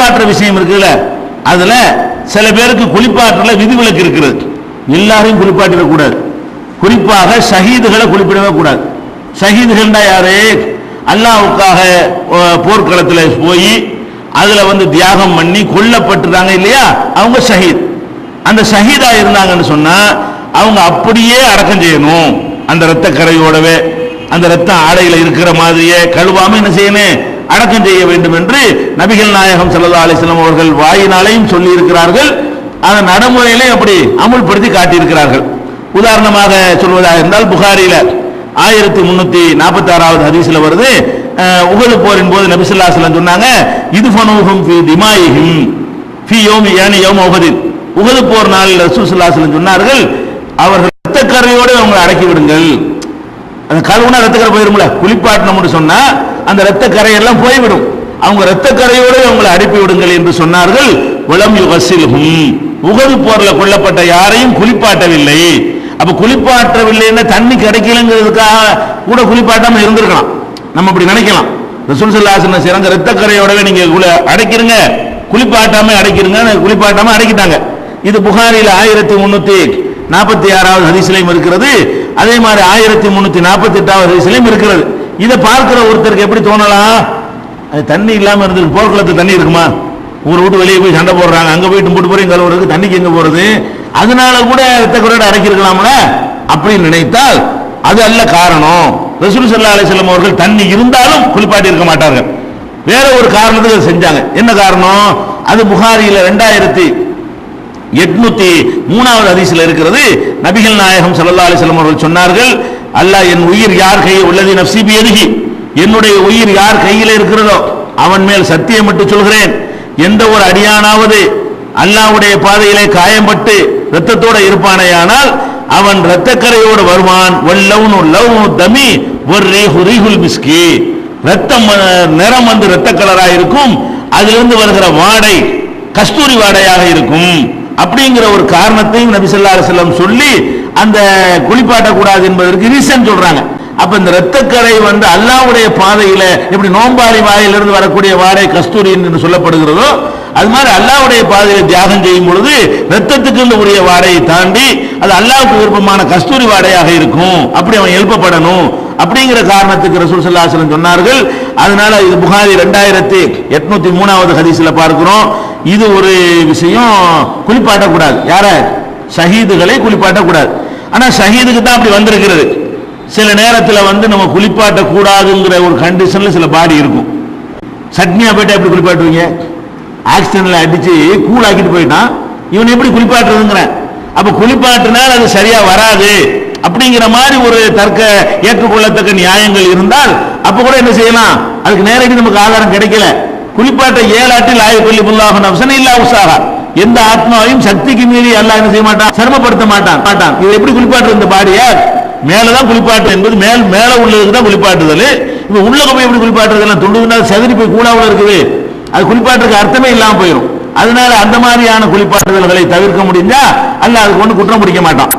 குளிப்பாட்டுற விஷயம் இருக்குல்ல? அதுல சில பேருக்கு குளிப்பாற்றல விதிவிலக்கு இருக்கிறது எல்லாரையும் குளிப்பாட்டிடக் கூடாது. குறிப்பாக ஷஹீதுகளை குளிப்பிடவே கூடாது. ஷஹீதுகள்னா யாரு? அல்லாவுக்காக போர்க்களத்தில் போர்க்களத்துல போய் அதுல வந்து தியாகம் பண்ணி கொல்லப்பட்டுறாங்க இல்லையா? அவங்க ஷஹீத். அந்த ஷஹீதா இருந்தாங்கன்னு சொன்னா அவங்க அப்படியே அடக்கம் செய்யணும். அந்த இரத்த கரையோடவே அந்த இரத்த ஆடையில இருக்கிற மாதிரியே கழுவாம என்ன செய்யணும்? அடக்கம் செய்ய வேண்டும் என்று நபிகள் நாயகம் சல்லா அலிஸ்லாம் அவர்கள் வாயினாலையும் சொல்லி இருக்கிறார்கள் அதை நடைமுறையிலே அப்படி அமுல்படுத்தி காட்டியிருக்கிறார்கள். உதாரணமாக சொல்வதாக இருந்தால் புகாரியில ஆயிரத்தி முன்னூத்தி நாற்பத்தி ஆறாவது ஹதீஸ்ல வருது. உகது போரின் போது நபி சொன்னாங்க இது ஃபனுஹும் ஃபி திமாயிஹிம் ஃபி யௌமி யானி யௌம உஹதின். உஹது போர் நாளில் ரசூல் சொன்னார்கள் அவர்கள் ரத்தக்கரையோடு அவங்களை அடக்கி விடுங்கள். அந்த கழுவுனா ரத்தக்கரை போயிரும்ல குளிப்பாட்டணும்னு சொன்னா அந்த இரத்த கரையெல்லாம் போய்விடும். அவங்க இரத்த கரையோடு அவங்களை அனுப்பி விடுங்கள் என்று சொன்னார்கள். உளம் யுகசில்ஹும். உகது போர்ல கொல்லப்பட்ட யாரையும் குளிப்பாட்டவில்லை. அப்ப குளிப்பாற்றவில்லைன்னா தண்ணி கிடைக்கலங்கிறதுக்காக கூட குளிப்பாட்டாம இருந்திருக்கலாம். நம்ம அப்படி நினைக்கலாம். ரசூல் சல்லாசன சிறந்த இரத்த கரையோடவே நீங்க குளி- அடைக்கிறீங்க குளிப்பாட்டாம அடைக்கிறீங்க குளிப்பாட்டாம அடைக்கிட்டாங்க. இது புகாரில் ஆயிரத்தி முன்னூத்தி நாற்பத்தி ஆறாவது ஹரிசிலையும் இருக்கிறது. அதே மாதிரி ஆயிரத்தி முன்னூத்தி நாற்பத்தி எட்டாவது ஹரிசிலையும் இருக்கிறது. இதை பார்க்கிற ஒருத்தருக்கு எப்படி தோணலாம் அது தண்ணி இல்லாமல் இருந்தது போர்க்குளத்து தண்ணி இருக்குமா? ஊரை விட்டு வெளியே போய் சண்டை போடுறாங்க. அங்கே போயிட்டு போட்டு போறீங்க கழுவுறதுக்கு தண்ணிக்கு எங்கே போகிறது அதனால கூட ரத்த குறையோட அடைக்கிருக்கலாம்ல? அப்படின்னு நினைத்தால் அது அல்ல காரணம். ரசூல் சல்லா அலைஹி அவர்கள் தண்ணி இருந்தாலும் குளிப்பாட்டி இருக்க மாட்டார்கள். வேற ஒரு காரணத்துக்கு செஞ்சாங்க. என்ன காரணம்? அது புகாரியில் ரெண்டாயிரத்தி எட்நூத்தி மூணாவது அதிசயில் இருக்கிறது. நபிகள் நாயகம் சல்லா அலைஹி அவர்கள் சொன்னார்கள் அல்லாஹ் என் உயிர் யார் கையில் உள்ளது நப்சிபி பியதிஹி என்னுடைய உயிர் யார் கையில் இருக்கிறதோ அவன் மேல் சத்தியமிட்டு சொல்கிறேன். எந்த ஒரு அடியானாவது அல்லாவுடைய பாதையிலே காயம்பட்டு ரத்தத்தோட இருப்பானேயானால் அவன் ரத்தக்கரையோடு வருவான். வல்லவுனு லவ்னு தமி ஒரு ரீஹுல் மிஸ்கி. ரத்தம் நிறம் வந்து ரத்த கலராக இருக்கும். அதிலிருந்து வருகிற வாடை கஸ்தூரி வாடையாக இருக்கும். அப்படிங்கிற ஒரு காரணத்தையும் நபி செல்லம் சொல்லி அந்த குளிப்பாட்ட கூடாது என்பதற்கு ரீசன் சொல்றாங்க. அப்ப இந்த ரத்தக்கரை வந்து அல்லாஹ்வுடைய பாதையில எப்படி நோம்பாரி வாயிலிருந்து வரக்கூடிய வாடை கஸ்தூரி என்று சொல்லப்படுகிறதோ அது மாதிரி அல்லாவுடைய பாதையில தியாகம் செய்யும் பொழுது ரத்தத்துக்கு உரிய வாடையை தாண்டி அது அல்லாவுக்கு விருப்பமான கஸ்தூரி வாடையாக இருக்கும். அப்படி அவன் எழுப்பப்படணும். அப்படிங்கிற காரணத்துக்கு ரசூல் ஸல்லல்லாஹு சொன்னார்கள். அதனால இது புகாரி ரெண்டாயிரத்தி எட்நூத்தி மூணாவது ஹதீஸ்ல பார்க்கிறோம். இது ஒரு விஷயம் குளிப்பாட்டக்கூடாது. யார? ஷஹீதுகளை குளிப்பாட்டக்கூடாது. ஆனால் ஷஹீதுக்கு தான் அப்படி வந்திருக்கிறது. சில நேரத்தில் வந்து நம்ம குளிப்பாட்ட கூடாதுங்கிற ஒரு கண்டிஷனில் சில பாடி இருக்கும். சட்னியாக போயிட்டா எப்படி குளிப்பாட்டுவீங்க? ஆக்சிடென்ட்ல அடித்து கூழாக்கிட்டு ஆக்கிட்டு போயிட்டான் இவன் எப்படி குளிப்பாட்டுறதுங்கிறேன் அப்போ குளிப்பாட்டினால் அது சரியாக வராது. அப்படிங்கிற மாதிரி ஒரு தர்க்க ஏற்றுக்கொள்ளத்தக்க நியாயங்கள் இருந்தால் அப்போ கூட என்ன செய்யலாம்? அதுக்கு நேரடி நமக்கு ஆதாரம் கிடைக்கல. குளிப்பாட்ட ஏழாட்டில் ஆய கொல்லி புல்லாக நப்சன் இல்லா உற்சாகா எந்த ஆத்மாவையும் சக்திக்கு மீறி அல்லாஹ் என்ன செய்ய மாட்டான்? சிரமப்படுத்த மாட்டான். மாட்டான் இது எப்படி குளிப்பாட்டு இந்த பாடியா? மேலதான் குளிப்பாட்டு என்பது மேல் மேல உள்ளதுக்கு தான் குளிப்பாட்டுதல். இப்ப உள்ள போய் எப்படி குளிப்பாட்டுறதுலாம் துண்டுதுன்னா செதறி போய் கூடாவில் இருக்குது. அது குளிப்பாட்டுறதுக்கு அர்த்தமே இல்லாம போயிடும் அதனால அந்த மாதிரியான குளிப்பாட்டுதல்களை தவிர்க்க முடிஞ்சா அல்ல அதுக்கு ஒன்று குற்றம் பிடிக்க மாட்டான்.